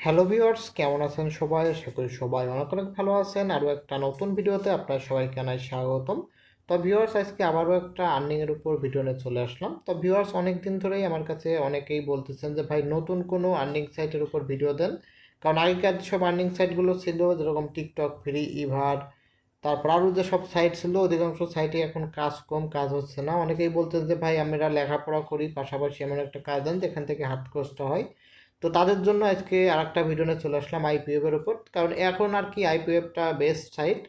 Hello viewers কেমন আছেন সবাই? আশা করি সবাই অনেক অনেক ভালো আছেন। আরও একটা নতুন ভিডিওতে আপনার সবাইকে জানাই স্বাগতম। তো ভিউয়ার্স আজকে আবারও একটা আর্নিংয়ের উপর ভিডিও নিয়ে চলে আসলাম। তো ভিউয়ার্স অনেক দিন ধরেই আমার কাছে অনেকেই বলতেছেন যে, ভাই, নতুন কোনো আর্নিং সাইটের উপর ভিডিও দেন। কারণ আগেকার যেসব আর্নিং সাইটগুলো ছিল, যেরকম টিকটক ফ্রি ইভার তারপর আরও যেসব সাইট ছিল, অধিকাংশ সাইটে এখন কাজ কম, কাজ হচ্ছে না। অনেকেই বলতেন যে, ভাই আমরা লেখাপড়া করি, পাশাপাশি এমন একটা কাজ দেন যেখান থেকে হাত খরচটা হয়। তো তাদের জন্য আজকে আর একটা ভিডিও নিয়ে চলে আসলাম আইপিএফের উপর। কারণ এখন আর কি আইপিএফটা বেস্ট সাইট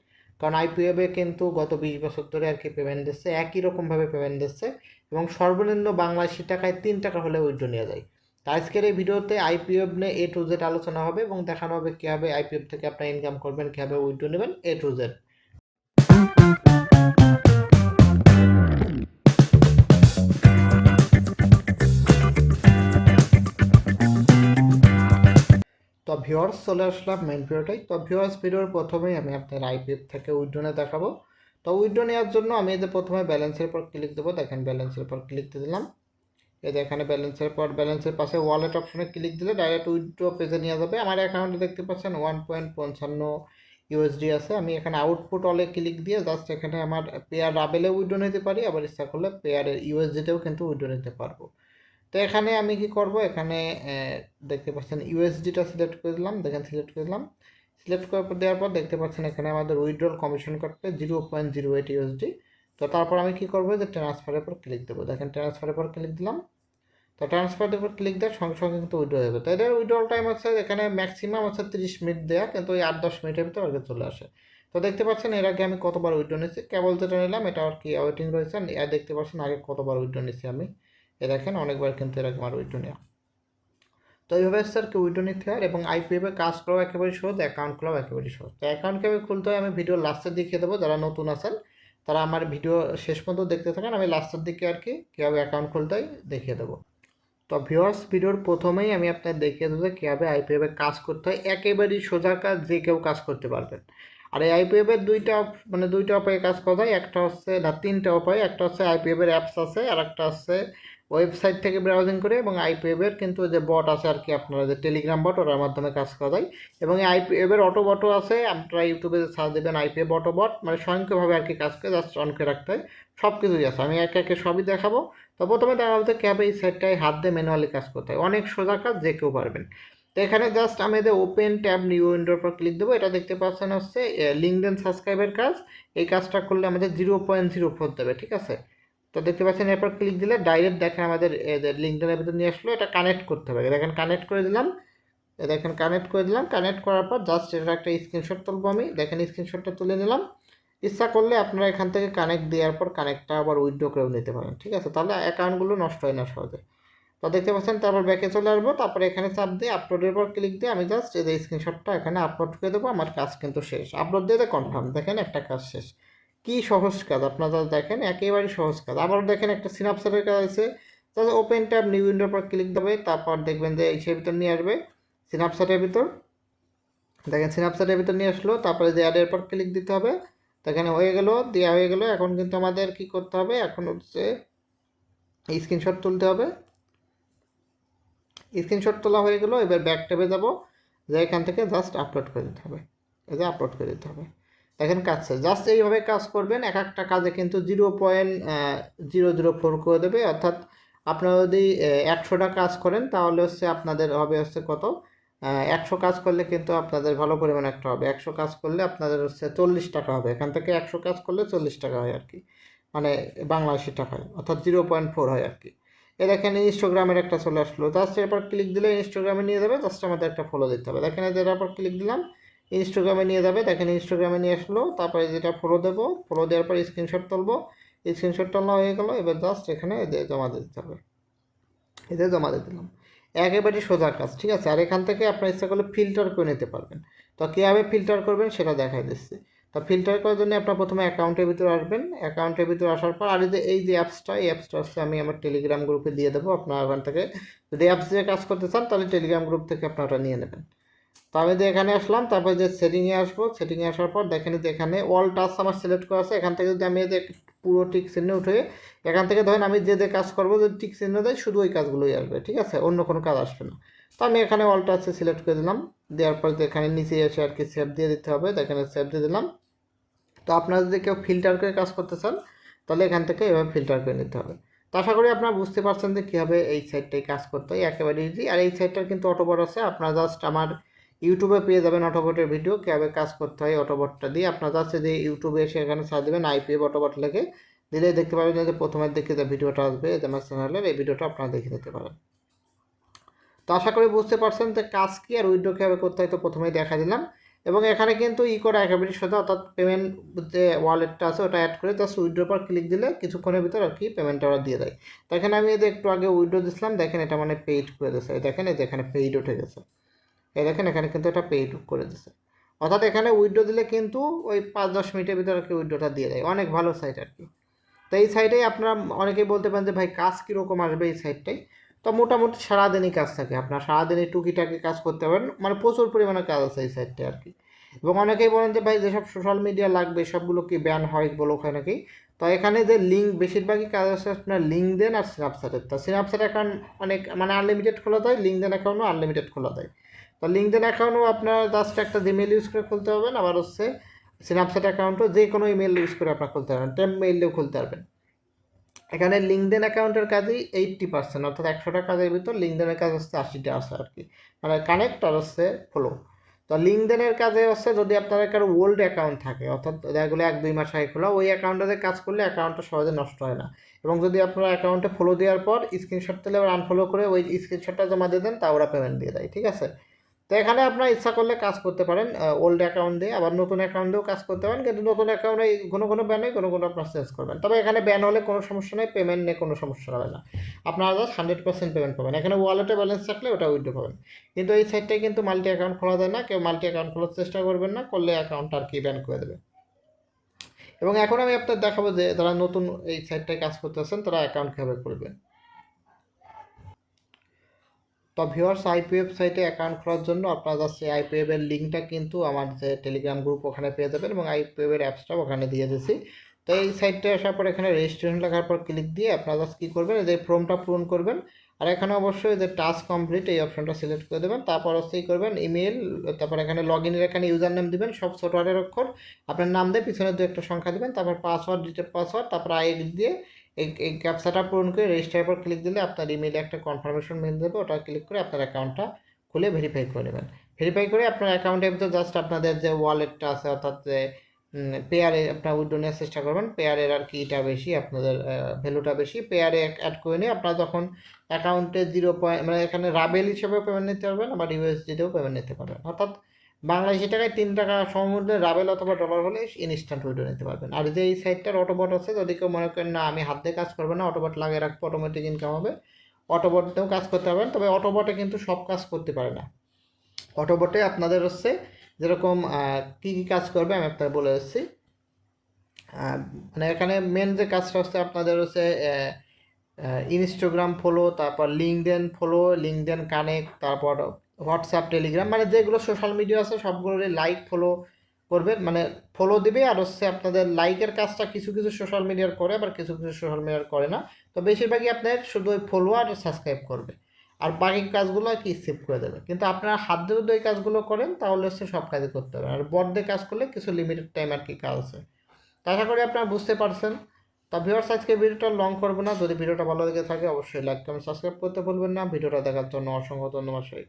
কারণ আইপিএফে কিন্তু গত বিশ বছর ধরে আর কি পেমেন্ট দিচ্ছে, একই রকমভাবে পেমেন্ট দিচ্ছে এবং সর্বনিম্ন বাংলাদেশি টাকায় তিন টাকা হলে উইড্রো নিয়ে যায়। তো আজকের এই ভিডিওতে আইপিএফ নিয়ে এ টু জেড আলোচনা হবে এবং দেখানো হবে কীভাবে আইপিএফ থেকে আপনার ইনকাম করবেন, কীভাবে উইড্রো নেবেন এ টু জেড তো ভিউয়ার্স চলে আসলাম মেন ভিডিওটাই তো ভিউয়ার্স ভিডিওর প্রথমেই আমি আপনার আইপিএফ থেকে উইড্রোনে দেখাবো। তো উইড্রো নেওয়ার জন্য আমি এই যে প্রথমে ব্যালেন্সের পর ক্লিক দেবো, দেখেন ব্যালেন্সের পর ক্লিক দিয়ে দিলাম। এই যে এখানে ব্যালেন্সের পর ব্যালেন্সের পাশে ওয়ালেট অপশনে ক্লিক দিলে ডাইরেক্ট উইড্রো পেজে নিয়ে যাবে। আমার অ্যাকাউন্টে দেখতে পাচ্ছেন ওয়ান পয়েন্ট পঞ্চান্ন ইউএসডি আছে। আমি এখানে আউটপুট অলে ক্লিক দিয়ে জাস্ট এখানে আমার পেয়ার রাবেলে উইড্রো নিতে পারি। আবার ইচ্ছা করলে পেয়ারের ইউএসডিতেও কিন্তু উইড্রো নিতে পারব। তো এখানে আমি কি করব? এখানে দেখতে পাচ্ছেন ইউএসডিটা সিলেক্ট করে দিলাম। দেখেন সিলেক্ট করে দিলাম। সিলেক্ট করার পর, দেওয়ার পর দেখতে পাচ্ছেন এখানে আমাদের উইড্রল কমিশন করতে zero point zero eight USD তো তারপর আমি কি করব? যে ট্রান্সফারের পর ক্লিক দেবো। দেখেন ট্রান্সফারের পর ক্লিক দিলাম। তো ট্রান্সফারের উপর ক্লিক দেওয়ার সঙ্গে সঙ্গে কিন্তু উইড্রো হয়ে যাবে। তো এটার উইড্রল টাইম হচ্ছে এখানে ম্যাক্সিমাম হচ্ছে তিরিশ মিনিট দেওয়া কিন্তু ওই আট দশ মিনিটের ভিতরে আগে চলে আসে। তো দেখতে পাচ্ছেন এর আগে আমি কতবার উইড্রো নিয়েছি? কেবল যেটা নিলাম, এটা আর কি ওয়েটিং রয়েছে। দেখতে পাচ্ছেন আগে কতবার উইড্রো নিয়েছি আমি? এ দেখেন অনেকবার কিন্তু এরকম আমার উইড্রো তো এইভাবে স্যার কি উইড্রো নিতে হয় এবং আইপিএফে কাজ করাও একেবারে সহজ অ্যাকাউন্ট খোলাও একেবারে সহজ। তো অ্যাকাউন্ট কীভাবে খুলতে হয়, আমি ভিডিও লাস্টের দেখিয়ে দেবো, যারা নতুন আছেন, তারা আমার ভিডিও শেষ পর্যন্ত দেখতে থাকেন, আমি লাস্টের দিকে আর কি কীভাবে অ্যাকাউন্ট খুলতে হয় দেখিয়ে দেবো। তো ভিউয়ার্স ভিডিওর প্রথমেই আমি আপনার দেখিয়ে দেবো কীভাবে আইপিএফে কাজ করতে হয়, একেবারেই সোজা কাজ যে কেউ কাজ করতে পারবেন। আর এই আইপিএফের দুইটা মানে দুইটা উপায়ে কাজ করা যায়, একটা হচ্ছে, না, তিনটা উপায় একটা হচ্ছে আইপিএফের অ্যাপস আছে আর একটা হচ্ছে ওয়েবসাইট থেকে ব্রাউজিং করে এবং আইপিএফের কিন্তু যে বট আছে আর কি আপনারা যে টেলিগ্রাম বট ওটার মাধ্যমে কাজ করা যায়। এবং এই আইপিএফের অটো বটও আছে, আপনারা ইউটিউবে সার্চ দেবেন আইপিএফ অটো বট মানে স্বয়ংক্রিয়ভাবে আর কি কাজ করে জাস্ট অন করে রাখতে হয়। সব কিছুই আছে, আমি একে একে সবই দেখাবো। তো প্রথমে দেখা বলতে কীভাবে এই সাইটটায় হাত দিয়ে ম্যানুয়ালি কাজ করতে হয়। অনেক সোজা কাজ, যে কেউ পারবেন। তো এখানে জাস্ট আমি এদের ওপেন ট্যাব নিউ উইন্ডোর পর ক্লিক দেবো, এটা দেখতে পাচ্ছেন হচ্ছে লিঙ্কডেন সাবস্ক্রাইবের কাজ। এই কাজটা করলে আমাদের জিরো পয়েন্ট জিরো ফোর দেবে, ঠিক আছে? তো দেখতে পাচ্ছেন, এরপর ক্লিক দিলে ডাইরেক্ট দেখেন আমাদের লিঙ্কডেনের ভিতর নিয়ে আসলো, এটা কানেক্ট করতে হবে। দেখেন কানেক্ট করে দিলাম দেখেন কানেক্ট করে দিলাম। কানেক্ট করার পর জাস্ট এটা একটা স্ক্রিনশট তুলবো আমি। দেখেন স্ক্রিনশটটা তুলে নিলাম। ইচ্ছা করলে আপনারা এখান থেকে কানেক্ট দেওয়ার পর কানেক্টটা আবার উইথড্র করেও নিতে পারেন, ঠিক আছে? তাহলে অ্যাকাউন্টগুলো নষ্ট হয় না সহজে। তো দেখতে পাচ্ছেন, তারপর ব্যাকে চলে আসব। তারপরে এখানে চাপ দিয়ে আপলোডের পর ক্লিক দিয়ে আমি জাস্ট এই স্ক্রিনশটটা এখানে আপলোড করে দেবো। আমার কাজ কিন্তু শেষ। আপলোড দিয়ে কনফার্ম দেখেন একটা কাজ শেষ। কি সহজ কাজ? আপনারা দেখেন, একেবারে সহজ কাজ। আবার দেখেন একটা সিনাপসারের কাজ আছে। তাহলে ওপেন ট্যাব নিউ উইন্ডোর পর ক্লিক দেবে তারপর দেখবেন যে ইসের ভিতর নিয়ে আসবে সিনাপসারের ভিতর। দেখেন সিনাপসারের ভিতর নিয়ে আসলো, তারপরে যে অ্যাডের পর ক্লিক দিতে হবে এখানে হয়ে গেল দেওয়া হয়ে গেল। এখন কিন্তু আমাদের কি করতে হবে? এখন হচ্ছে স্ক্রিনশট তুলতে হবে। স্ক্রিনশট তোলা হয়ে গেল, এবার ব্যাক ট্যাবে যাব। যে এখান থেকে জাস্ট আপলোড করে দিতে হবে। এই যে আপলোড করে দিতে হবে। দেখেন কাজ জাস্ট এইভাবে কাজ করবেন, এক একটা কাজে কিন্তু zero point zero zero four করে দেবে, অর্থাৎ আপনারা যদি একশোটা কাজ করেন, তাহলে হচ্ছে আপনাদের হবে হচ্ছে কত? একশো কাজ করলে কিন্তু আপনাদের ভালো পরিমাণ একটা হবে, একশো কাজ করলে আপনাদের হচ্ছে চল্লিশ টাকা হবে, এখান থেকে একশো কাজ করলে চল্লিশ টাকা হয় আর কি মানে বাংলাদেশি টাকা হয়, অর্থাৎ জিরো পয়েন্ট ফোর হয় আর কি। এ দেখেন ইনস্টাগ্রামের একটা চলে আসলো জাস্ট এরপর ক্লিক দিলে ইনস্টাগ্রামে নিয়ে যাবে জাস্ট আমাদের একটা ফলো দিতে হবে, দেখেন এই যে এটার পর ক্লিক দিলাম ইনস্টাগ্রামে নিয়ে যাবে। দেখেন ইনস্টাগ্রামে নিয়ে আসলো। তারপরে যেটা ফলো দেবো ফলো দেওয়ার পর স্ক্রিনশট তুলবো। স্ক্রিনশট তোলা হয়ে গেলো। এবার জাস্ট এখানে এদের জমা দিতে হবে। এদের জমা দিয়ে দিলাম। একেবারে সোজা কাজ, ঠিক আছে? আর এখান থেকে আপনার ইচ্ছা করলে ফিল্টার করে নিতে পারবেন। তো কীভাবে ফিল্টার করবেন সেটা দেখাই দিচ্ছি। তো ফিল্টার করার জন্য আপনার প্রথমে অ্যাকাউন্টের ভিতরে আসবেন। অ্যাকাউন্টের ভিতরে আসার পর আর যে, এই যে অ্যাপসটা এই অ্যাপসটা হচ্ছে আমি আমার টেলিগ্রাম গ্রুপে দিয়ে দেবো। আপনার ওখান থেকে যদি অ্যাপস দিয়ে কাজ করতে চান, তাহলে টেলিগ্রাম গ্রুপ থেকে আপনারা নিয়ে নেবেন। তো আমি যে এখানে আসলাম, তারপরে যে সেটিংয়ে আসব সেটিংয়ে আসার পর দেখেন যে এখানে অল টাস্ক আমার সিলেক্ট করা আছে, এখান থেকে যদি আমি যে পুরো টিক চিহ্নে উঠে এখান থেকে ধরেন আমি যে যে কাজ করব যদি টিক চিহ্ন দেয়, শুধু ওই কাজগুলোই আসবে, ঠিক আছে? অন্য কোনো কাজ আসবে না। তো আমি এখানে অলটা আছে সিলেক্ট করে দিলাম, দেওয়ার পর এখানে নিচে এসে আর কি সেভ দিয়ে দিতে হবে এখানে সেভ দিয়ে দিলাম। তো আপনারা যদি কেউ ফিল্টার করে কাজ করতে চান, তাহলে এখান থেকে এভাবে ফিল্টার করে নিতে হবে। তো আশা করি আপনারা বুঝতে পারছেন যে কীভাবে এই সাইটটাই কাজ করতে হয়, একেবারে ইজি আর এই সাইটটার কিন্তু অটোবট আছে, আপনারা জাস্ট আমার ইউটিউবে পেয়ে যাবেন অটোবটের ভিডিও কীভাবে কাজ করতে হয় অটোবটটা দিয়ে। আপনারা জাস্ট যে ইউটিউবে এসে এখানে সার্চ দেবেন আইপিএফ অটোবট লেগে দিলে দেখতে পাবেন যে প্রথমের দিকে যে ভিডিওটা আসবে আমার চ্যানেলের এই ভিডিওটা আপনারা দেখে নিতে পারেন। তো আশা করি বুঝতে পারছেন যে কাজ কী আর উইড্রো কীভাবে করতে হয় তো প্রথমেই দেখা দিলাম। এবং এখানে কিন্তু ই করা একেবারের সাথে অর্থাৎ পেমেন্ট যে ওয়ালেটটা আছে ওটা অ্যাড করে জাস্ট উইড্রোর পর ক্লিক দিলে কিছুক্ষণের ভিতর আর কি পেমেন্টটা ওরা দিয়ে দেয়। তো এখানে আমি একটু আগে উইড্রো দিছিলাম, দেখেন এটা মানে পেইড করে এই দেখেন, এই যে এখানে পেইড উঠে গেছে। এই দেখেন, এখানে কিন্তু এটা পেইড করে দিচ্ছে অর্থাৎ এখানে উইড্রো দিলে কিন্তু ওই পাঁচ দশ মিনিটের ভিতরে কি উইড্রোটা দিয়ে দেয়। অনেক ভালো সাইট আর কি। তো এই সাইটেই আপনারা অনেকেই বলতে পারেন যে, ভাই, কাজ কীরকম আসবে এই সাইটটাই তো মোটামুটি সারাদিনই কাজ থাকে। আপনার সারাদিনই টুকিটাকি কাজ করতে পারেন। মানে প্রচুর পরিমাণে কাজ আছে এই সাইটটায় আর কি। এবং অনেকেই বলেন যে, ভাই, যেসব সোশ্যাল মিডিয়া লাগবে, সবগুলো কি ব্যান হয় বলো হয় নাকি? তো এখানে যে লিঙ্ক বেশিরভাগই কাজ আছে আপনার লিঙ্ক দেন আর স্ন্যাপচ্যাটের তো স্ন্যাপচ্যাট অ্যাকাউন্ট অনেক মানে আনলিমিটেড খোলা দেয় লিঙ্ক দেন অ্যাকাউন্টও আনলিমিটেড খোলা দেয় তো লিঙ্ক দেন অ্যাকাউন্টও আপনার জাস্ট একটা জিমেল ইউজ করে খুলতে পারবেন, আবার হচ্ছে স্ন্যাপচ্যাট অ্যাকাউন্টও যে কোনো ইমেল ইউজ করে আপনার খুলতে পারবেন টেম মেইলেও খুলতে পারবেন। এখানে লিঙ্কডেন অ্যাকাউন্টের কাজই এইট্টি পার্সেন্ট অর্থাৎ একশোটা কাজের ভিতর লিঙ্কডেনের কাজ হচ্ছে আশিটা আছে আর কি মানে কানেক্ট আর হচ্ছে ফলো তো লিঙ্কডেনের কাজে হচ্ছে যদি আপনার কারও ওল্ড অ্যাকাউন্ট থাকে, অর্থাৎ যেগুলো এক দুই মাস আগে খোলা, ওই অ্যাকাউন্টটাতে কাজ করলে অ্যাকাউন্টটা সহজে নষ্ট হয় না। এবং যদি আপনার অ্যাকাউন্টে ফলো দেওয়ার পর স্ক্রিনশট তুলে আবার আনফলো করে ওই স্ক্রিনশটটা জমা দিয়ে দেন, তা ওরা পেমেন্ট দিয়ে দেয়, ঠিক আছে? তো এখানে আপনার ইচ্ছা করলে কাজ করতে পারেন ওল্ড অ্যাকাউন্ট দিয়ে, আবার নতুন অ্যাকাউন্ট দিয়েও কাজ করতে পারেন, কিন্তু নতুন অ্যাকাউন্টে কোনো কোনো ব্যান হয় কোনো কোনো আপনার চেঞ্জ করবেন। তবে এখানে ব্যান হলে কোনো সমস্যা নেই পেমেন্ট নিয়ে কোনো সমস্যা হবে না। আপনারা জাস্ট হান্ড্রেড পার্সেন্ট পেমেন্ট পাবেন। এখানে ওয়ালেটে ব্যালেন্স থাকলে ওটা উইথড্র পাবেন। কিন্তু এই সাইটটায় কিন্তু মাল্টি অ্যাকাউন্ট খোলা যায় না, কেউ মাল্টি অ্যাকাউন্ট খোলার চেষ্টা করবেন না, করলে অ্যাকাউন্ট আর কি ব্যান করে দেবে। এবং এখন আমি আপনার দেখাবো যে যারা নতুন এই সাইটটায় কাজ করতে করতেছেন তারা অ্যাকাউন্ট কীভাবে করবেন তো ভিওয়ার্স আইপিএফ সাইটে অ্যাকাউন্ট খোলার জন্য আপনারা জাস্ট এই আইপিএফ এর লিঙ্কটা কিন্তু আমার যে টেলিগ্রাম গ্রুপ ওখানে পেয়ে যাবেন এবং আইপিএফ এর অ্যাপসটাও ওখানে দিয়ে দিয়েছি। তো এই সাইটটা আসার পর এখানে রেজিস্ট্রেশন লেখার পর ক্লিক দিয়ে আপনারা জাস্ট কী করবেন যে ফর্মটা পূরণ করবেন। আর এখানে অবশ্যই যে টাস্ক কমপ্লিট এই অপশনটা সিলেক্ট করে দেবেন। তারপর হচ্ছে কী করবেন ইমেল তারপর এখানে লগ ইনের এখানে ইউজার নেম দিবেন, সব ছোট অক্ষর। আপনার নাম দিয়ে পিছনে দু একটা সংখ্যা দিবেন, তারপর পাসওয়ার্ড ডিটেল পাসওয়ার্ড তারপর আইডি দিয়ে এই এই ক্যাপসাটা পূরণ করে রেজিস্টার পর ক্লিক দিলে আপনার ইমেলে একটা কনফার্মেশন মেল দেবে। ওটা ক্লিক করে আপনার অ্যাকাউন্টটা খুলে ভেরিফাই করে নেবেন। ভেরিফাই করে আপনার অ্যাকাউন্টের ভিতরে জাস্ট আপনাদের যে ওয়ালেটটা আছে, অর্থাৎ যে পেয়ারে আপনার উইড্রো নেওয়ার চেষ্টা করবেন। পেয়ারের আর কিটা বেশি, আপনাদের ভ্যালুটা বেশি। পেয়ারে অ্যাড করে নিয়ে আপনারা যখন অ্যাকাউন্টে জিরো পয়েন্ট মানে এখানে রাবেল হিসেবেও পেমেন্ট নিতে পারবেন, আবার ইউএসডিতেও পেমেন্ট নিতে পারবেন। অর্থাৎ বাংলাদেশি টাকায় তিন টাকা সমমূল্যে রাবেল অথবা ডলার হলে ইনস্ট্যান্ট উইড্রো নিতে পারবেন। আর যে এই সাইটটার অটোবট আছে, যদি কেউ মনে করেন, না, আমি হাত দিয়ে কাজ করব না অটোবট লাগিয়ে রাখব অটোমেটিক ইনকাম হবে অটোবটেও কাজ করতে পারবেন তবে অটোবটে কিন্তু সব কাজ করতে পারে না। অটোবটে আপনাদের হচ্ছে যেরকম কী কী কাজ করবে আমি আপনার বলে এসেছি মানে এখানে মেন যে কাজটা হচ্ছে আপনাদের হচ্ছে ইনস্টাগ্রাম ফলো তারপর লিঙ্কডেন ফলো লিঙ্কডেন কানেক্ট তারপর হোয়াটসঅ্যাপ, টেলিগ্রাম মানে যেগুলো সোশ্যাল মিডিয়া আছে, সবগুলোরই লাইক ফলো করবেন। মানে ফলো দিবে, আর হচ্ছে আপনাদের লাইকের কাজটা কিছু কিছু সোশ্যাল মিডিয়ার করে, আবার কিছু কিছু সোশ্যাল মিডিয়ার করে না। তো বেশিরভাগই আপনার শুধু ওই ফলো আর সাবস্ক্রাইব করবে। আর বাকি কাজগুলো আর কি স্কিপ করে দেবে। কিন্তু আপনারা হাত দিয়ে যদি কাজগুলো করেন, তাহলে হচ্ছে সব কাজই করতে হবে। আর দিয়ে কাজ করলে কিছু লিমিটেড টাইম আর কি কাজ আছে। তো আশা করি আপনারা বুঝতে পারছেন। তা ভিউয়ার্স আজকে ভিডিওটা লং করব না। যদি ভিডিওটা ভালো লেগে থাকে, অবশ্যই লাইক কমেন্ট সাবস্ক্রাইব করতে ভুলবেন না। ভিডিওটা দেখার জন্য অসংখ্য ধন্যবাদ